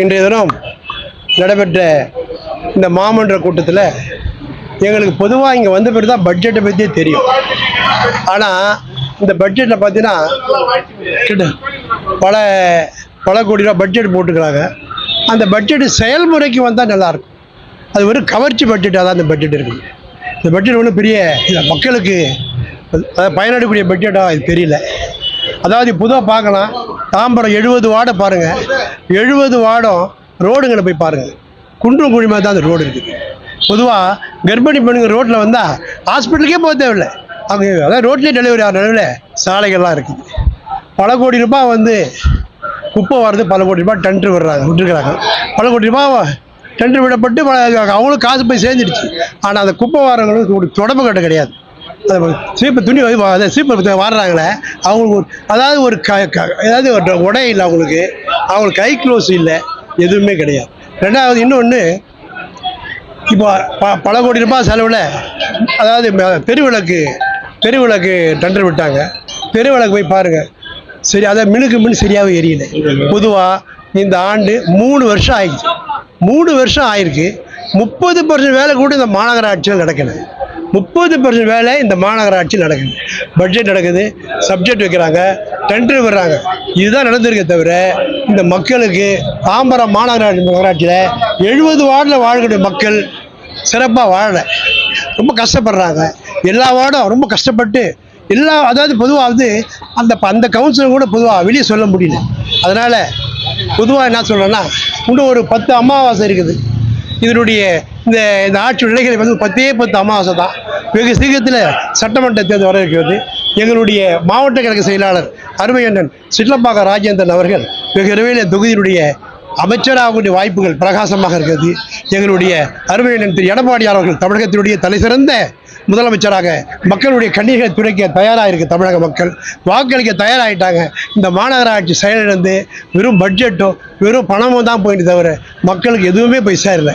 இன்றைய தினம் நடைபெற்ற இந்த மாமன்ற கூட்டத்தில் எங்களுக்கு பொதுவாக இங்கே வந்த பிறகு தான் பட்ஜெட்டை பற்றியே தெரியும். ஆனால் இந்த பட்ஜெட்டில் பார்த்தீங்கன்னா கிட்ட பல பல கோடி ரூபா பட்ஜெட் போட்டுக்கிறாங்க. அந்த பட்ஜெட்டு செயல்முறைக்கு வந்தால் நல்லாயிருக்கும். அது ஒரு கவர்ச்சி பட்ஜெட்டாக தான் இந்த பட்ஜெட் இருக்குது. இந்த பட்ஜெட் ஒன்றும் பெரிய இல்லை மக்களுக்கு அதாவது பட்ஜெட்டாக இது தெரியல. அதாவது பொதுவாக பார்க்கலாம் தாம்பரம் எழுபது வார்டை பாருங்கள் எழுபது வாடம் ரோடுங்களை போய் பாருங்கள் குன்றும் குழிமா தான் அந்த ரோடு இருக்குது. பொதுவாக கர்ப்பிணி பெண்ணுங்க ரோட்டில் வந்தால் ஹாஸ்பிட்டலுக்கே போக தேவையில்லை. அவங்க அதாவது ரோட்லேயே டெலிவரி ஆகிற நிலவில் சாலைகள்லாம் இருக்குது. பல கோடி ரூபாய் வந்து குப்பை வர்றது பல கோடி ரூபாய் டெண்டர் விடுறாங்க விட்டுருக்குறாங்க. பல கோடி ரூபாய் டெண்டர் விடப்பட்டு அவங்களும் காசு போய் சேர்ந்துடுச்சு. ஆனால் அந்த குப்பை வாரங்களுக்கு ஒரு தொடர்பு கட்ட கிடையாது. அது சீப்பு துணி அதை சீப்பு வாடுறாங்களே அவங்களுக்கு ஒரு அதாவது ஒரு க க- ஒரு உடை இல்லை அவங்களுக்கு. அவங்களுக்கு கை க்ளோஸ் இல்லை எதுவுமே கிடையாது. ரெண்டாவது இன்னொன்று இப்போ ப பல கோடி ரூபாய் செலவில் அதாவது பெருவிளக்கு தெருவிளக்கு டெண்டர் விட்டாங்க. பெருவிளக்கு போய் பாருங்கள் சரி அதை மினுக்கு மின் சரியாகவே எரியல. பொதுவாக இந்த ஆண்டு மூணு வருஷம் ஆயிடுச்சு. மூணு வருஷம் ஆயிருக்கு. முப்பது பர்சன்ட் வேலை கூட இந்த மாநகராட்சியில் நடக்கல. முப்பது பர்சன்ட் வேலை இந்த மாநகராட்சியில் நடக்குது. பட்ஜெட் நடக்குது. சப்ஜெக்ட் வைக்கிறாங்க. டெண்டர் விடுறாங்க. இதுதான் நடந்திருக்கே தவிர இந்த மக்களுக்கு தாம்பரம் மாநகராட்சி நகராட்சியில் எழுபது வார்டில் வாழக்கூடிய மக்கள் சிறப்பாக வாழலை. ரொம்ப கஷ்டப்படுறாங்க. எல்லா வார்டும் ரொம்ப கஷ்டப்பட்டு எல்லா அதாவது பொதுவாக வந்து அந்த அந்த கவுன்சிலர் கூட பொதுவாக வெளியே சொல்ல முடியல. அதனால் பொதுவாக என்ன சொல்கிறேன்னா இன்னும் ஒரு பத்து அமாவாசை இருக்குது. இதனுடைய இந்த இந்த ஆட்சி நிலைகளை வந்து பத்தே பத்து அமாவாசை தான். வெகு சீக்கிரத்தில் சட்டமன்ற தேர்தல் வர இருக்கிறது. எங்களுடைய மாவட்ட கழக செயலாளர் அருமையண்ணன் சிட்லப்பாக்க ராஜேந்திரன் அவர்கள் வெகு விரைவில் தொகுதியினுடைய அமைச்சராகக்கூடிய வாய்ப்புகள் பிரகாசமாக இருக்கிறது. எங்களுடைய அருமையண்ணன் திரு எடப்பாடியார் அவர்கள் தமிழகத்தினுடைய தலைசிறந்த முதலமைச்சராக மக்களுடைய கண்ணீர்களை துடைக்க தயாராக இருக்கு தமிழக மக்கள். வாக்களிக்க தயாராகிட்டாங்க இந்த மாநகராட்சி செயலிழந்து வெறும் பட்ஜெட்டும் வெறும் பணமும் தான் போயிட்டு தவிர மக்களுக்கு எதுவுமே போய் சேரலை.